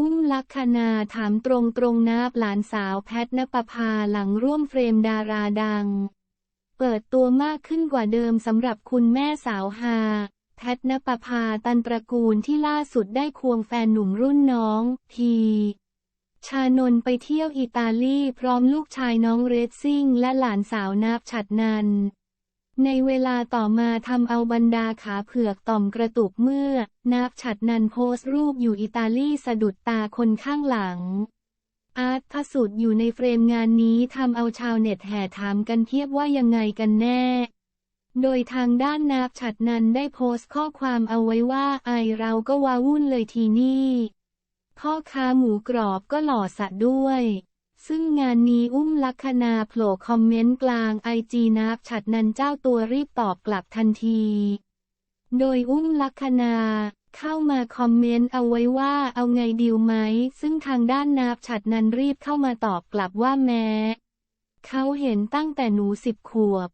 อุ้มลักษณาถามตรงตรงๆนาบหลานสาวแพทนปภาหลังร่วมเฟรมดาราดัง เปิดตัวมากขึ้นกว่าเดิมสำหรับคุณแม่สาวฮาแพทนปภาตันตระกูลที่ล่าสุดได้ควงแฟนหนุ่มรุ่นน้อง ที ชานนไปเที่ยวอิตาลีพร้อมลูกชายน้องเรซซิ่งและหลานสาวนาบฉัดนัน ในเวลาต่อมาทำเอาบรรดาขาเผือกต่อมกระตุกเมื่อนาบฉัดนันโพสต์รูปอยู่อิตาลีสะดุดตาคนข้างหลัง อาร์ตพสุดอยู่ในเฟรมงานนี้ทำเอาชาวเน็ตแห่ถามกันเทียบว่ายังไงกันแน่ โดยทางด้านนาบฉัดนันได้โพสต์ข้อความเอาไว้ว่าไอเราก็ว้าวุ่นเลยทีนี่พ่อค้าหมูกรอบก็หล่อสะด้วย ซึ่งงานนี้อุ้มลักษณาโผล่คอมเมนต์กลางไอจีนับฉัดนันเจ้าตัวรีบตอบกลับทันที โดยอุ้มลักษณาเข้ามาคอมเมนต์เอาไว้ว่าเอาไงดีวไหม ซึ่งทางด้านนาบฉัดนันรีบเข้ามาตอบกลับว่าแม้ เขาเห็นตั้งแต่หนูสิบขวบ